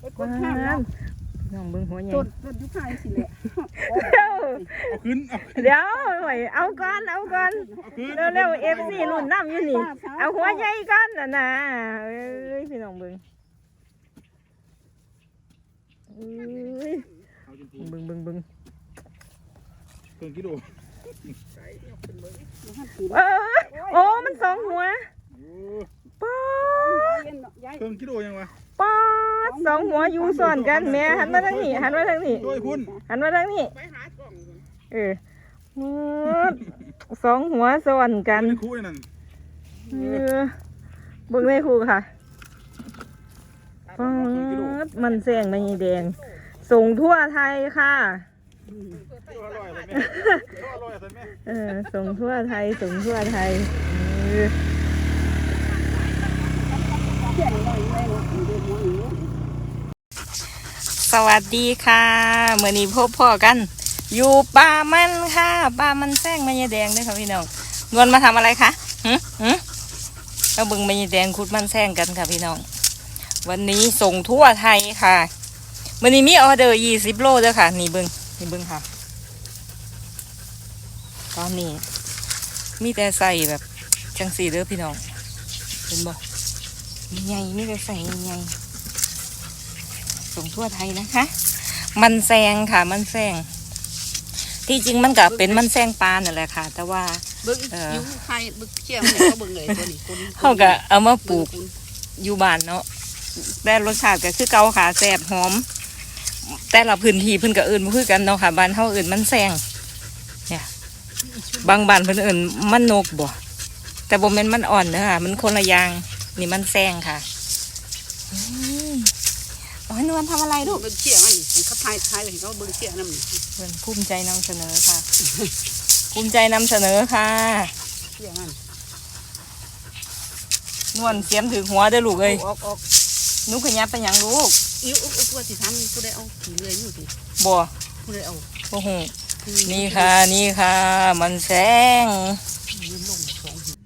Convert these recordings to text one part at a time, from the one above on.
ไปกว้าดข้ามแล้วน้องเบิ่งหัวใหญ่ต้นต้นยุคไทยสิแหละเดี๋ยวเอาขึ้นเอาขึ้นเดี๋ยวหน่อยเอาก่อนเอาก่อนเอาขึ้นเร็วๆเอฟซีรุ่นน้ำอยู่นี่ เอาหัวใหญ่ก่อนน่ะนะเอ้ยพี่น้องเบิ่งเอ้ยเอาจนพูเบิ่งเบิ่งเบิ่งเพิ่งกิโลเออโอ้มันสองหัวโอ้ป๊าดเพิ่งกิโลยังวะป๊าด สองหัวอยู่ซ้อนกันแม่หันมาทางนี้หันมาทางนี้โดยพุ่นหันมาทางนี้ไปหากล่องเออสองหัวซ้อนกันไม่คู่เลยนั่นเออเบิ่งในครูค่ะป๊าดมันแซงมันแดง ส่งทั่วไทยค่ะกิโลอร่อยเลยแม่กิโลอร่อยเลยแม่เออส่งทั่วไทยส่งทั่วไทยเออ สวัสดีค่ะเมื่อนี้พบพ่อกัน อยู่ป่ามันค่ะป่ามันแซงมันยาแดงด้วยค่ะพี่น้องนวลมาทำอะไรคะหืมหืมเราบึงมันยาแดงคุดมันแซงกันค่ะพี่น้อง วันนี้ส่งทั่วไทยค่ะเมื่อนี้มีออเดอร์ยี่สิบโลเด้อค่ะ นี่เบิงนี่เบิงค่ะ ตอนนี้ มีแต่ใส่แบบจังสีเด้อพี่น้อง เห็นบ่มีไงมีแต่ใส่ไง ส่งทั่วไทยนะคะ มันแซงค่ะมันแซงที่จริงมันก็เป็นมันแซงปลานั่นแหละค่ะ แต่ว่าเบิ่งเออยุคไทยเบิ่งเชี่ยมันเขาเบิ่งเลยตัวนี้คนเขาก็เอามาปลูกเบิ่งอยู่บ้านเนาะแต่รสชาติก็คือเกาค่ะแซ่บหอม แต่ละพื้นที่เพิ่นก็อื่นบ่คือกันเนาะค่ะบ้านเฮาอื่นมันแซงเนี่ยบางบ้านเพิ่นเอื่นมันนกบ่แต่บ่แม่นมันอ่อนเด้อค่ะ มันคนละอย่างนี่มันแซงค่ะ อืมโอ้นวลทำอะไรลูกเบิ่งเชี่ยมันนี่เขาไทยไทยเลยเขาเบิ่งเชี่ยนั่นนี่เพิ่นภูมิใจนำเสนอค่ะ ภูมิใจนำเสนอค่ะ เชี่ยมันนวลเสียมถึงหัวเด้อลูกเอ้ยออกออกหนุขยับไปหยังลูกอิ้วอุ๊บอุ๊บว่าสิทำผู้ใดเอาขี่เรืออยู่สิบ่ผู้ใดเอาโอ้โหนี่ค่ะ นี่ค่ะ มันแซง ยืนลงสองหิน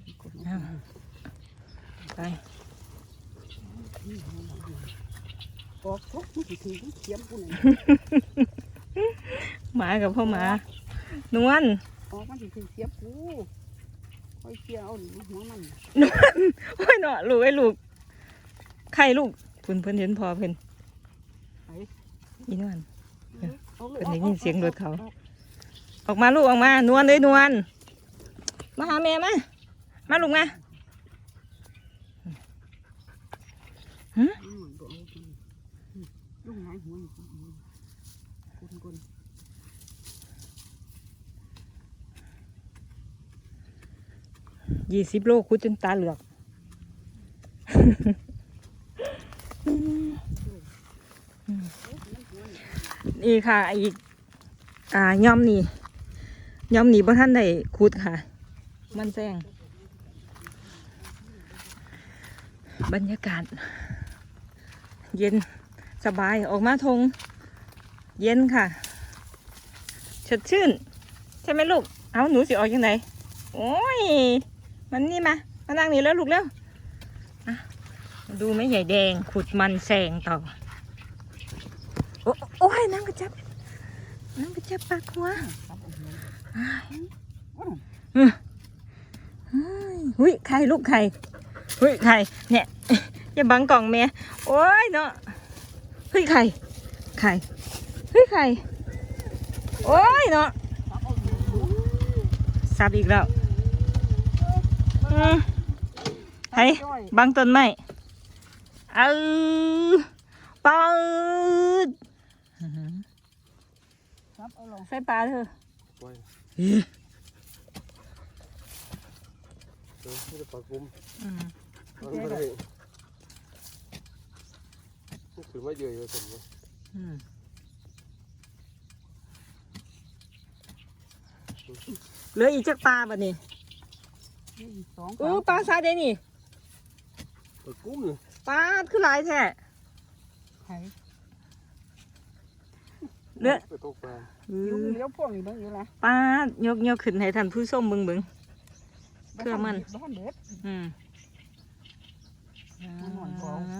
ไป ออกทุกมันสิถือเขียมผู้นั้นหมากับพ่อหมานวลออกมันสิถือเขียมกูค่อยเชี่ยเอาหนิหัวมันโอ้ยเนาะลูกไอ้ลูกใครลูกเพิ่นเพิ่นเห็นพอเพิ่นอีนวลอาลเป็นได้ยินเสียงรถเขา ออกมาลูกออกมานวลเลยนวลมาหาแม่มามาลูกมาอืมบ่เอาอืมอืม ลุงหายหัวนี่คนคนยี่สิบโลคุดจนตาเหลือกนี่ค่ะอีก อ่าย่อมนี่ย่อมนี่บ่ท่านได้คุดค่ะ มันแซงบรรยากาศ เย็น สบายออกมาทง เย็นค่ะสดชื่น ใช่ไหมลูก เอาหนูสิออกยังไงโอ้ย มันนี่มา มานั่งนี่แล้วลูกแล้วอะดูไหมใหญ่แดงขุดมันแซงต่อ โอ้โอ้ยน้ำกระจับ น้ำกระจับปากหัวอุ้ยไข่ลูกไข่หุ้ยไข่เนี่ย อย่าบังกล่องแม่ โอ้ยเนาะ เฮ้ยไข่ไข่เฮ้ยไข่โอ้ยเนาะสับอีกแล้วอืมไข่บังต้นไม้เออปืดครับเอาลงใส่ปลาเถอะปล่อยเฮ้ยเออไม่ได้ปากกุม อืมมันไม่ได้นี่คือว่าเยอะเลยผมว่าอืมเหลืออีกจักปลาบ่นี่สองเออปลาซาเดนี่ปากกุมเลยปลาคือหลายแท้ไข่เหลือไปตกปลาเอยุงอเลี้ยวพวกนี้เบิ่งอยู่ละปลายกยกขึ้นให้ท่านผู้ชมเบิ่งเบิ่งเครื่องมันบ้านเด็ดอืมมันหอนฟองอ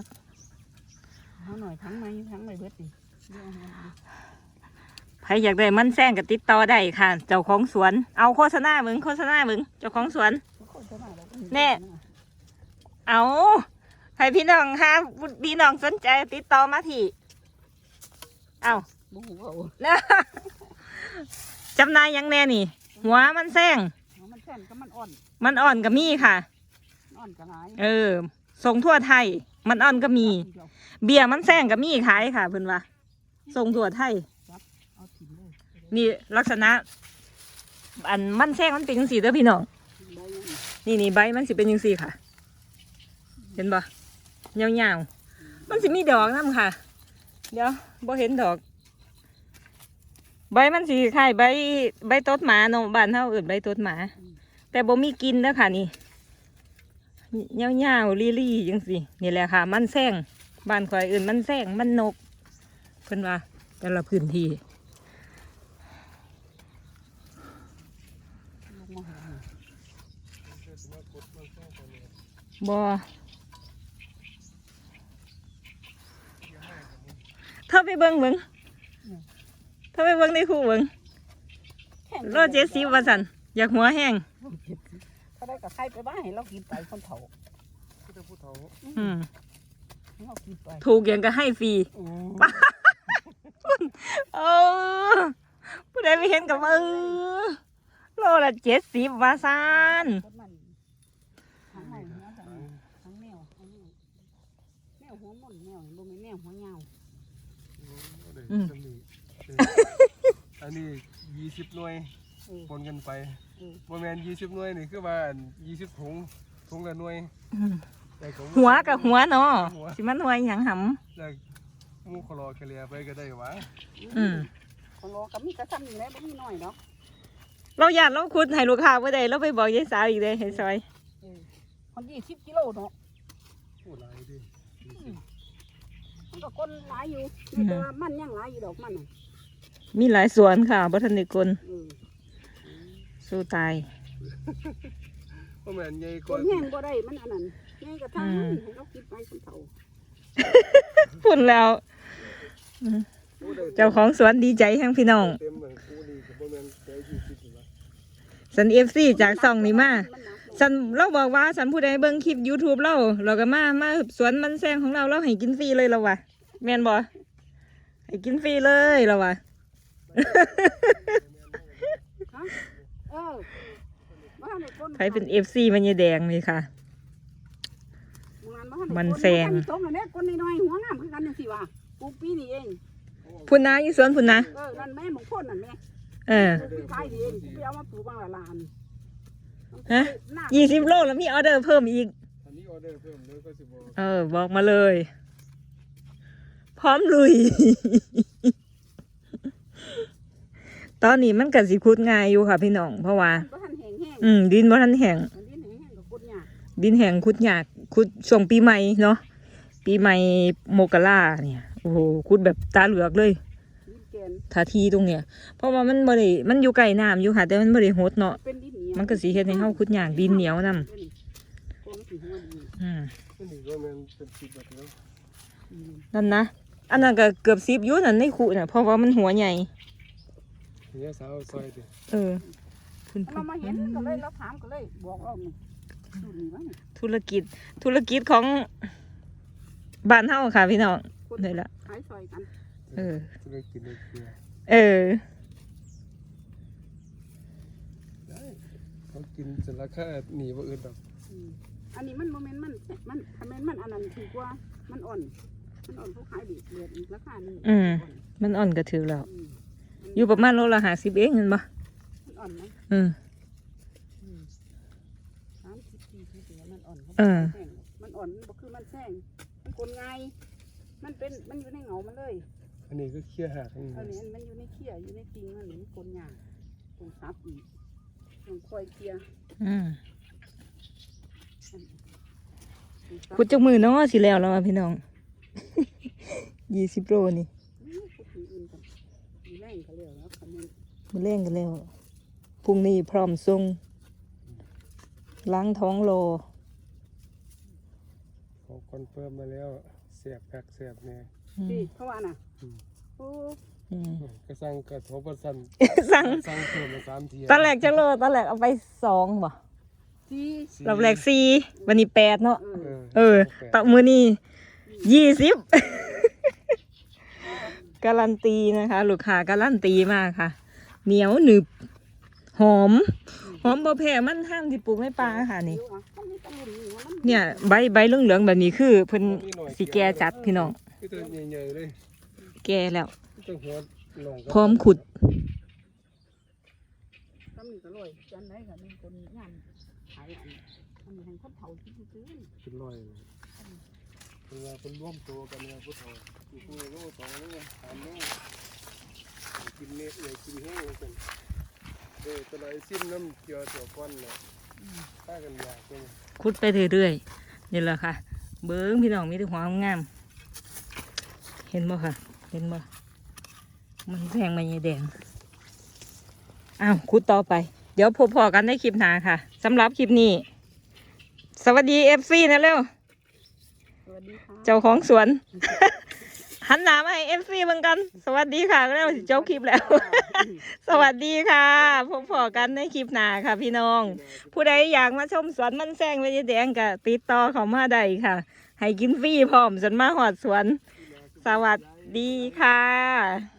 เอาหน่อยทั้งไหมทั้งไหมเบิดดิเดี๋ยวเอามาใครอยากได้มันแซงกับติดต่อได้ค่ะ เจ้าของสวน เอาโฆษณามึงโฆษณามึงเจ้าของสวนทุกคนจะมาแล้วแน่ เอาใครพี่น้องฮะพี่น้องสนใจติดต่อมาที่เอาบุ้งเขานะจำหนายหยังแน่นี่ หัวมันแซงเอามันแท่นก็มันอ่อน มันอ่อนก็มีค่ะอ่อนกระไรเออส่งทั่วไทย มันอ่อนก็มี เบียร์มันแซงก็มีขายค่ะเพิ่อนว่าส่งทั่วไทยนี่ลักษณะ อันมันแซงมันเป็นจังสีเด้อพี่น้องนี่นี่ใบมันสิเป็นจังสีค่ะ เห็นบ่ยาวๆมันสิมีดอกนํค่ะ เดี๋ยวบ่เห็นดอก ใบมันสีคล้ายใบใบต้นหมาเนาะบ้านเฮาเอิ้นใบต้นหมา แต่บ่มีกินเด้อค่ะนี่ยาวๆลี่ๆจังสินี่แหละค่ะ มันแซง บ้านข่อยเอื่นมันแซงมันนก เพิ่นว่า แต่ละพื้นที่ลงมาหาบ่เธอไปเบิ่งเบิ่งเธอไปเบิ่งในคู่เบิ่งแท่นโลเจดสิบว่าซั่นอยากหัวแห้งถ้าได้กับใครไปบ้านให้เรากินไปคนเฒ่าคือแต่ผู้ เฒ่าอืมให้เรากินไปถูกอย่างก็ให้ฟรีอืมเออผู้ใดไม่เห็นกับเออโลละเจ็ดสิบว่าซานคนมันทั้งไหนเนาะทั้งทั้งแนวทั้งแนวแนวหัวม่อนแนวบ่แม่นแนวหัวยาวอันนี้ยี่สิบหน่วยเออ ปนกันไปเออประมาณยี่สิบหน่วยนี่คือว่ายี่สิบถุงถุงละหน่วยแต่ของ หัวกับหัวเนาะสิมันหัวอหย่างหแล้วหมูคลอเคลียไปก็ได้หวะำอืมคนรอก็มีกระซ้ำอยู่แล้วบ่มีน้อยเนาะเราอยากเราคุดให้ลูกค้าไ่ได้เราไปบอกยายสาวอีกเลยให้ซอยเออคนยี่สิบกิโลเนาะผู้หลายดิยี่สิบมันก็คนหลายอยู่แต่ว่ามันยังหลายอยู่ดอกมันน่ะมีหลายสวนค่ะบัทันนิกลเออสู้ตายประมาณใหญ่กคว่านแห้งบ่ได้มันอันนั้น แห้งกระทั่งให้เรากินไปคนเฒ่าพูดแล้ว เจ้าของสวนดีใจแห่งพี่น้อง เต็มเหมือนผู้นี่ก็ประมาณแค่ยี่สิบหวะสันเอฟซีจากซองนี้มากสันเราบอกว่าสันผู้ใดเบิ่งคลิป YouTube เราเราก็มา มาสวนมันแซงของเราเราให้กินฟรีเลยเราวะแมนบ่ให้กินฟรีเลยเราวะ ฮะเออบ้านใคน ใครเป็นเอฟซีมันยายแดงเลยค่ะ มันแซงตรงอันเนี้ยคนน้อยๆหัวงามคือกันจังซี่ว่าปลูกปีนี้เอง พุ่นนะอยู่สวนพุ่นนะเออ นั่นแม่หมงพ่นนั่นแม่เออ ปลูกปีท้ายนี่เองไปเอามาปลูกบางละลานฮะหน้ายี่สิบโลแล้วมีออเดอร์เพิ่มอีก อันนี้ออเดอร์เพิ่มเลยก็สิบบอกเออ บอกมาเลย พร้อมลุย ตอนนี้มันก็สิคุดง่ายอยู่ค่ะพี่น้องเพราะว่าบ้านแห้งแห้งอืมดินบ่ทันแห้งมันดินแห้งแห้งกับคนยากดินแห้งคุดยาก คุดช่วงปีใหม่เนาะปีใหม่โมกราเนี่ยโอ้โหคุดแบบตาเหลือกเลยดินแกนทาทีตรงเนี้ยเพราะว่ามันบ่ได้มันอยู่ไกลน้ำอยู่ค่ะ แต่มันบ่ได้หดเนาะเป็นดินเหนียวมันก็สิเฮ็ดให้เฮาคุดยากดินเหนียวนํคนสิหัวดีอืมอันนี้ก็มันเป็นสิบแบบแล้วอืมนั่นนะอันนั้นก็เกือบ10อยู่นั่นในคุน่ะเพราะว่ามันหัวใหญ่เนี่ยสาวซอยดิเออพุ่นเรามาเห็นก็เลยเราถามก็เลยบอกเรานี่ดูนี่ว่านี่ ธุรกิจธุรกิจของบ้านเฮาค่ะ พี่น้องคนนี่แหละขายซอยกัน เออจะได้กินได้เกลือเออได้เขากินจนราคาหนีว่าอื่นดอกอืมอันนี้มันโมเมนต์มันมันทำไมนมันอันนั้นถือกว่ามันอ่อน มันอ่อนผู้ขายดีเดือดอีกราคาหนึงอืม มันอ่อนก็ถือแล้วอืมอยู่ประมาณโลละ50เองเห็นบ่มันอ่อนไหม อืม สามสิบสี่สิบเดือนมันอ่อนเขาเออ แซงมันอ่อนมันบ่คือมันแซงมันคนง่ายมันเป็นมันอยู่ในเหงามันเลยอันนี้ก็เคี่ยวหักนี่อันนี้มันอยู่ในเขี้ยอยู่ในติงมันนี่มันคนยากต้องซับอีกต้องคอยเคลียร์อืมต้องซับขุดจักมือเนาะสิแล้วแล้วอะพี่น้อง20โลนี่อืมขุดอย่างอื่นก่อนมีแรงก็เร็วแล้วคำนี้มื้อแรงกันแล้วพรุ่งนี้พร้อมส่ง ล้างท้องโลเขาคอนเฟิร์มมาแล้ว เสียบกักเสียบเนี่ยอืม ที่เขาว่าน่ะโอ้อืมกระสังกระทบกระสันสั่งสั่งเพิ่มมาสามเทียตอนแรกจังโลตอนแรกเอาไปสองบ่ที่รอบแรกสี่วันนี้แปดเนาะ เออเออตะมือนี่ยี่สิบ การันตีนะคะ ลูกค้าการันตีมากค่ะ เหนียวหนึบ หอมห อมบะแผ่มันห้ามที่ปลูกในป่าค่ะนี่เดี๋ยวอะต้องมีตะลุมอยู่ว่ามันเนี่ยใบใบเหลืองๆแบบนี้คือเพิ่นสีแก่จัดพี่น้อง คือตัวใหญ่ๆเลยแก่แล้วตัวหัวลงพร้อมขุดต้องมีตะลอยจันไหนค่ะมีคนงานขายอันมันมีให้คนเฒ่าซื้อเป็นร้อยเว่าเป็นร่วมตัวกันเนี่ยผู้เฒ่าอยู่คู่โลสองโลสามโลกินเม็ดเลยกินแห้งเลยกัน เด้ตัวไหนซิมน้ำเกลือเสือควันเนี่ยถ้ากันอยากเป็นขุดไปเรื่อยๆนี่แหละค่ะ เบิ้งพี่น้องมีแต่หัวงามๆเห็นบ่ค่ะ เห็นบ่มันแพงมันยายแดงอ้าวขุดต่อไป เดี๋ยวพบพอกันในคลิปหน้าค่ะสำหรับคลิปนี้ สวัสดีเอฟซีนะเร็ว สวัสดีค่ะ เจ้าของสวน หันหน้ามาให้เอฟซีเหมือนกัน สวัสดีค่ะแล้มาถึงเจ้าคลิปแล้ว สวัสดีค่ะพบพอกันในคลิปหน้าค่ะ พี่น้อง ผู้ใดอยากมาชมสวนมันแซงไว้แดงก็ติดต่อเขามาได้ค่ะ ให้กินฟรีพร้อมจนมาหอดสวน สวัสดีค่ะ